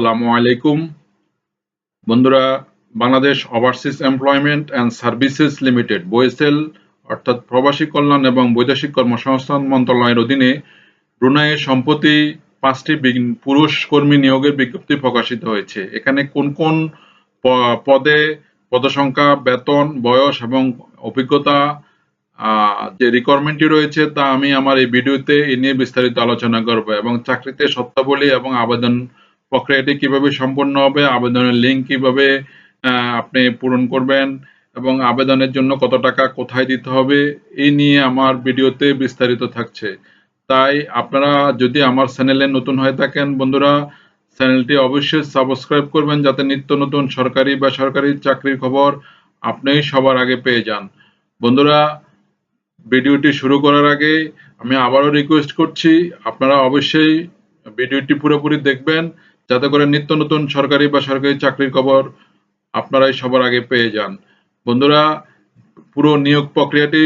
আসসালামু আলাইকুম। বন্ধুরা, Bangladesh overseas employment and services limited BOESL অর্থাৎ প্রবাসী কল্যাণ এবং বৈদেশিক কর্মসংস্থান মন্ত্রণালয়ের অধীনে ব্রুনাইয়ে সম্প্রতি পাঁচটি পুরুষ কর্মী নিয়োগের বিজ্ঞপ্তি প্রকাশিত হয়েছে। এখানে কোন কোন পদে পদসংখ্যা, বেতন, বয়স এবং অভিজ্ঞতা যে রিকোয়ারমেন্টটি রয়েছে তা আমি আমার এই ভিডিওতে এ নিয়ে বিস্তারিত আলোচনা করব এবং চাকরিতে সত্তাবলী এবং আবেদন প্রক্রিয়াটি কীভাবে সম্পন্ন হবে, আবেদনের লিঙ্ক কীভাবে আপনি পূরণ করবেন, এবং আবেদনের জন্য কত টাকা কোথায় দিতে হবে এই নিয়ে আমার ভিডিওতে বিস্তারিত থাকছে। তাই আপনারা যদি আমার চ্যানেলে নতুন হয়ে থাকেন, বন্ধুরা, চ্যানেলটি অবশ্যই সাবস্ক্রাইব করবেন যাতে নিত্য নতুন সরকারি বা সরকারি চাকরির খবর আপনি সবার আগে পেয়ে যান। বন্ধুরা, ভিডিওটি শুরু করার আগে আমি আবারও রিকোয়েস্ট করছি, আপনারা অবশ্যই ভিডিওটি পুরোপুরি দেখবেন যাতে করে নিত্য নতুন সরকারি বা সরকারি চাকরির খবর আপনারাই সবার আগে পেয়ে যান। বন্ধুরা, পুরো নিয়োগ প্রক্রিয়াটি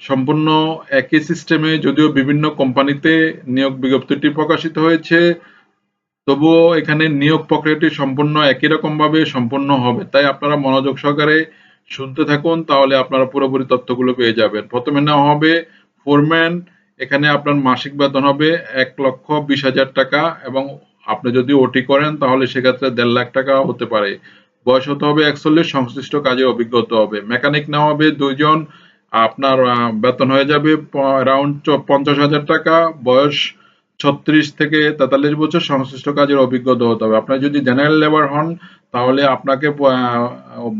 সম্পূর্ণ একই সিস্টেমে যদিও বিভিন্ন কোম্পানিতে নিয়োগ বিজ্ঞপ্তিটি প্রকাশিত হয়েছে, তবুও এখানে নিয়োগ প্রক্রিয়াটি সম্পূর্ণ একই রকম ভাবে সম্পূর্ণ হবে। তাই আপনারা মনোযোগ সহকারে শুনতে থাকুন, তাহলে আপনারা পুরোপুরি তথ্যগুলো পেয়ে যাবেন। প্রথমে নেওয়া হবে ফোরম্যান এখানে আপনার মাসিক বেতন হবে এক লক্ষ বিশ হাজার টাকা এবং আপনি যদি ওটি করেন, তাহলে সেক্ষেত্রে দেড় লাখ টাকা হতে পারে। বয়স হতে হবে একচল্লিশ, সংশ্লিষ্ট কাজে অভিজ্ঞতা হবে। মেকানিক নেওয়া হবে দুইজন, আপনার বেতন হয়ে যাবে পঞ্চাশ হাজার টাকা। বয়স ছত্রিশ থেকে তেতাল্লিশ বছর সংশ্লিষ্ট কাজের অভিজ্ঞতা হতে হবে। আপনার যদি জেনারেল লেবার হন, তাহলে আপনাকে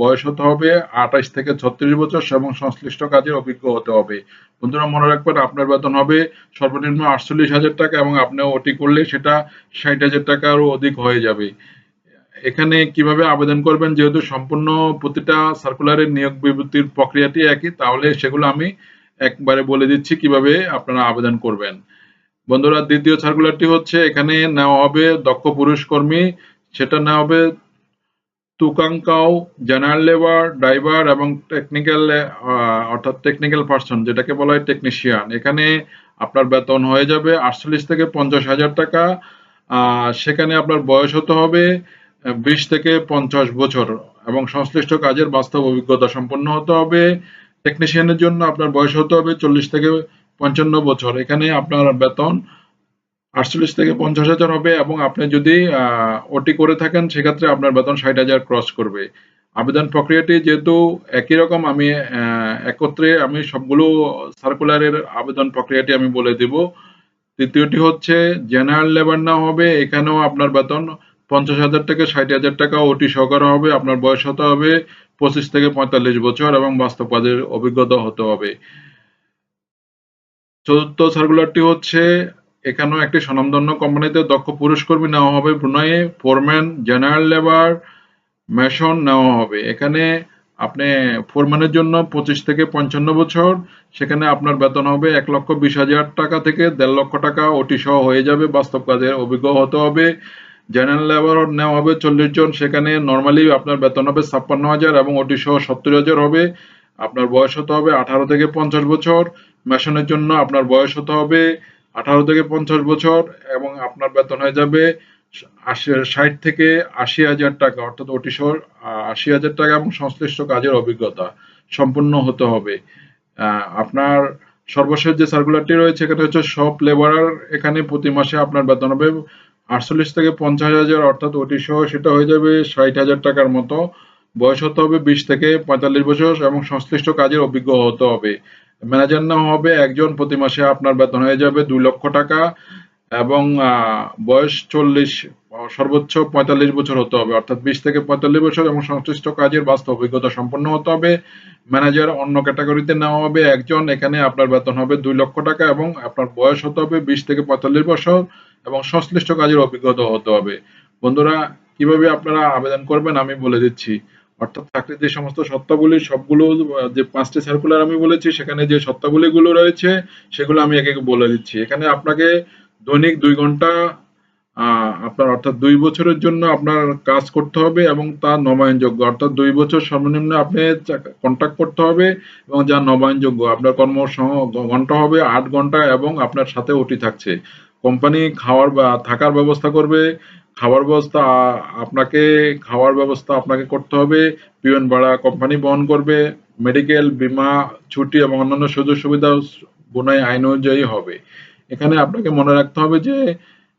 বয়স হতে হবে আঠাশ থেকে ছত্রিশ বছর এবং সংশ্লিষ্ট কাজের অভিজ্ঞ হতে হবে। বন্ধুরা, মনে রাখবেন আপনার বেতন হবে সর্বনিম্ন আটচল্লিশ হাজার টাকা এবং আপনি ওটি করলে সেটা ষাট হাজার টাকারও অধিক হয়ে যাবে। এখানে কীভাবে আবেদন করবেন? যেহেতু সম্পূর্ণ প্রতিটা সার্কুলারের নিয়োগ বিভূতির প্রক্রিয়াটি একই, তাহলে সেগুলো আমি একবারে বলে দিচ্ছি কীভাবে আপনারা আবেদন করবেন। বন্ধুরা, দ্বিতীয় সার্কুলারটি হচ্ছে, এখানে নেওয়া হবে দক্ষ পুরুষ কর্মী, সেটা নেওয়া হবে তুকাংকাও জেনারেল লেবার ড্রাইভার এবং টেকনিক্যাল অর্থাৎ টেকনিক্যাল পার্সন যেটাকে বলা হয় টেকনিশিয়ান এখানে আপনার বেতন হয়ে যাবে আটচল্লিশ থেকে পঞ্চাশ হাজার টাকা সেখানে আপনার বয়স হতে হবে বিশ থেকে পঞ্চাশ বছর এবং সংশ্লিষ্ট কাজের বাস্তব অভিজ্ঞতা সম্পন্ন হতে হবে। টেকনিশিয়ানের জন্য আপনার বয়স হতে হবে চল্লিশ থেকে পঞ্চান্ন বছর। এখানে আপনার বেতন আটচল্লিশ থেকে পঞ্চাশ হাজার হবে এবং আপনি যদি ওটি করে থাকেন, সেক্ষেত্রে আপনার বেতন ষাট হাজার ক্রস করবে। আবেদন প্রক্রিয়াটি যেহেতু একই রকম, আমি একত্রে আমি সবগুলো সার্কুলারের আবেদন প্রক্রিয়াটি আমি বলে দেব। তৃতীয়টি হচ্ছে জেনারেল লেবার না হবে, এখানেও আপনার বেতন পঞ্চাশ হাজার থেকে ষাট হাজার টাকা, ওটি সহকারে হবে, আপনার বয়স হতে হবে পঁচিশ থেকে পঁয়তাল্লিশ বছর এবং বাস্তব কাজের অভিজ্ঞতা হতে হবে। চতুর্থ সার্কুলারটি হচ্ছে এখানেও একটি স্বনামধন্য কোম্পানিতে দক্ষ পুরুষ কর্মী নেওয়া হবে। ব্রুনাইয়ে ফোরম্যান, জেনারেল লেবার মেশন নেওয়া হবে। এখানে আপনি ফোরম্যানের জন্য পঁচিশ থেকে পঞ্চান্ন বছর, সেখানে আপনার বেতন হবে এক লক্ষ বিশ হাজার টাকা থেকে দেড় লক্ষ টাকা। ওটি সহ হয়ে যাবে, বাস্তব কাজের অভিজ্ঞ হতে হবে। জেনারেল লেবার নেওয়া হবে চল্লিশ জন, সেখানে নর্মালি আপনার বেতন হবে ছাপ্পান্ন হাজার এবং ওটি সহ সত্তর হাজার হবে। আপনার বয়স হতে হবে আঠারো থেকে পঞ্চাশ বছর। মেশনের জন্য আপনার বয়স হতে হবে আঠারো থেকে পঞ্চাশ বছর এবং আপনার বেতন হয়ে যাবে ষাট থেকে আশি হাজার টাকা, অর্থাৎ সহ আশি হাজার টাকা এবং সংশ্লিষ্ট কাজের অভিজ্ঞতা সম্পূর্ণ হতে হবে। আপনার সর্বশেষ যে সার্কুলারটি রয়েছে এখানে হচ্ছে সব লেবারার এখানে প্রতি মাসে আপনার বেতন হবে আটচল্লিশ থেকে পঞ্চাশ হাজার, অর্থাৎ ওটি সহ সেটা হয়ে যাবে ষাট হাজার টাকার মতো। বয়স হতে হবে বিশ থেকে পঁয়তাল্লিশ বছর এবং সংশ্লিষ্ট কাজের অভিজ্ঞ হতে হবে। ম্যানেজার না হবে একজন প্রতি মাসে আপনার বেতন হয়ে যাবে দুই লক্ষ টাকা এবং বয়স চল্লিশ, সর্বোচ্চ পঁয়তাল্লিশ বছর হতে হবে। অর্থাৎ বিশ থেকে পঁয়তাল্লিশ বছর এবং সংশ্লিষ্ট কাজের বাস্তব অভিজ্ঞতা সম্পন্ন হতে হবে। ম্যানেজার অন্য ক্যাটাগরিতে নেওয়া হবে একজন, এখানে আপনার বেতন হবে দুই লক্ষ টাকা এবং আপনার বয়স হতে হবে বিশ থেকে পঁয়তাল্লিশ বছর এবং সংশ্লিষ্ট কাজের অভিজ্ঞতা হতে হবে। বন্ধুরা, কীভাবে আপনারা আবেদন করবেন আমি বলে দিচ্ছি। অর্থাৎ চাকরির যে সমস্ত সত্তাবলী, সবগুলো যে পাঁচটি সার্কুলার আমি বলেছি, সেখানে যে সত্তাবলীগুলো রয়েছে, সেগুলো আমি একে বলে দিচ্ছি। এখানে আপনাকে দৈনিক দুই ঘণ্টা আপনার অর্থাৎ দুই বছরের জন্য আপনার কাজ করতে হবে এবং তা নবায়নযোগ্য। অর্থাৎ দুই বছর সর্বনিম্ন আপনি কন্ট্যাক্ট করতে হবে এবং যা নবায়নযোগ্য। আপনার কর্ম ঘণ্টা হবে, আট ঘণ্টা এবং আপনার সাথে ওটি থাকছে। কোম্পানি খাওয়ার বা থাকার ব্যবস্থা করবে খাওয়ার ব্যবস্থা, আপনাকে খাওয়ার ব্যবস্থা আপনাকে করতে হবে। পিয়ন ভাড়া কোম্পানি বহন করবে। মেডিকেল বীমা, ছুটি এবং অন্যান্য সুযোগ সুবিধা বোনাই আইন অনুযায়ী হবে। এখানে আপনাকে মনে রাখতে হবে যে,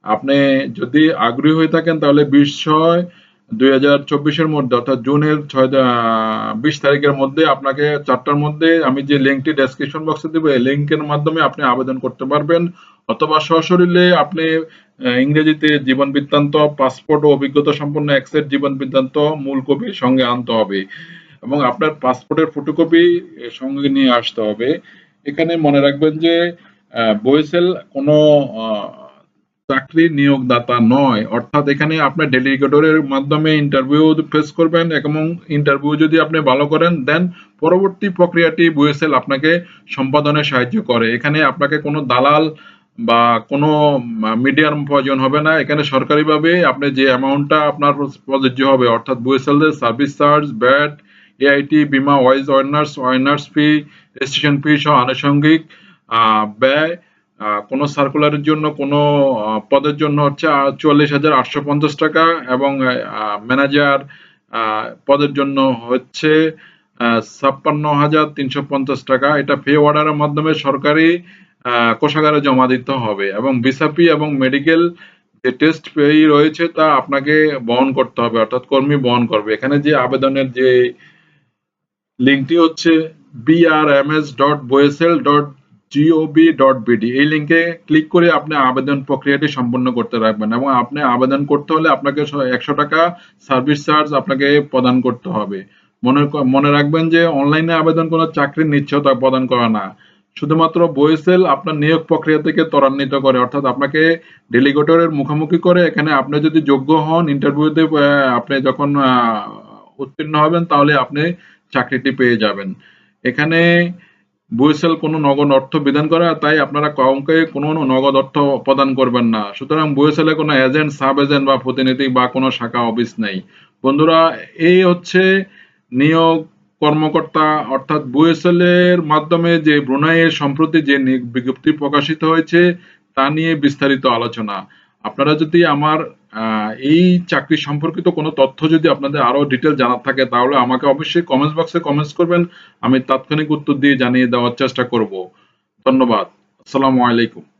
আপনি যদি আগ্রহী হয়ে থাকেন তাহলে বিশ ছয় দুই হাজার চব্বিশের মধ্যে অর্থাৎ জুনের ছয় বিশ তারিখের মধ্যে আপনাকে চারটার মধ্যে আমি যে লিঙ্কটি ডেসক্রিপশন বক্সে দেবো, এই লিঙ্কের মাধ্যমে আপনি আবেদন করতে পারবেন। অথবা সশরীরে আপনি ইংরেজিতে জীবন বৃত্তান্ত পাসপোর্ট ও অভিজ্ঞতা সম্পন্ন এক্সের জীবন বৃত্তান্ত মূল কপি সঙ্গে আনতে হবে এবং আপনার পাসপোর্টের ফটোকপি সঙ্গে নিয়ে আসতে হবে। এখানে মনে রাখবেন যে বয়েসেল কোনো চাকরি নিয়োগদাতা নয়। অর্থাৎ এখানে আপনার ডেলিগেটরের মাধ্যমে ইন্টারভিউ ফেস করবেন এবং ইন্টারভিউ যদি আপনি ভালো করেন দেন পরবর্তী প্রক্রিয়াটি বুয়েসেল আপনাকে সম্পাদনে সাহায্য করে। এখানে আপনাকে কোনো দালাল বা কোনো মিডিয়ার প্রয়োজন হবে না। এখানে সরকারিভাবে আপনি যে অ্যামাউন্টটা আপনার প্রযোজ্য হবে, অর্থাৎ বুয়েসেলের সার্ভিস চার্জ ব্যাট এআইটি বিমা wage earners earners fee registration fee সহ আনুষঙ্গিক ব্যয় কোনো সার্কুলারের জন্য, কোনো পদের জন্য হচ্ছে চুয়াল্লিশ হাজার আটশো পঞ্চাশ টাকা এবং ম্যানেজার পদের জন্য হচ্ছে ছাপ্পান্ন হাজার তিনশো পঞ্চাশ টাকা। এটা পে অর্ডারের মাধ্যমে সরকারি কোষাগারে জমা দিতে হবে এবং বিসাপি এবং মেডিকেল যে টেস্ট পে রয়েছে তা আপনাকে বহন করতে হবে, অর্থাৎ কর্মী বহন করবে। এখানে যে আবেদনের যে লিঙ্কটি হচ্ছে BRMS dot BOESL dot GOB dot BD এই লিঙ্কে ক্লিক করে আপনি আবেদন প্রক্রিয়াটি সম্পন্ন করতে রাখবেন এবং আপনি আবেদন করতে হলে আপনাকে একশো টাকা সার্ভিস চার্জ আপনাকে প্রদান করতে হবে। মনে মনে রাখবেন যে অনলাইনে আবেদন কোনো চাকরির নিশ্চয়তা প্রদান করা না। শুধুমাত্র বয়েসেল আপনার নিয়োগ প্রক্রিয়া থেকে ত্বরান্বিত করে, অর্থাৎ আপনাকে ডেলিগেটরের মুখোমুখি করে এখানে আপনি যদি যোগ্য হন ইন্টারভিউতে আপনি যখন উত্তীর্ণ হবেন তাহলে আপনি চাকরিটি পেয়ে যাবেন। এখানে বুয়েসেল কোনো নগদ অর্থ বিধান করে তাই আপনারা কাউকে কোনো নগদ অর্থ প্রদান করবেন না। সুতরাং বুয়েসেলে কোনো এজেন্ট সাব এজেন্ট বা প্রতিনিধি বা কোনো শাখা অফিস নেই। বন্ধুরা, এই হচ্ছে নিয়োগ কর্মকর্তা অর্থাৎ বুয়েসেলের মাধ্যমে যে ব্রুনাইয়ের সম্প্রতি যে বিজ্ঞপ্তি প্রকাশিত হয়েছে, তা নিয়ে বিস্তারিত আলোচনা। আপনারা যদি আমার এই চাকরি সম্পর্কিত কোনো তথ্য যদি আপনাদের আরও ডিটেল জানার থাকে, তাহলে আমাকে অবশ্যই কমেন্টস বক্সে কমেন্টস করবেন। আমি তাৎক্ষণিক উত্তর দিয়ে জানিয়ে দেওয়ার চেষ্টা করব। ধন্যবাদ। আসসালামু আলাইকুম।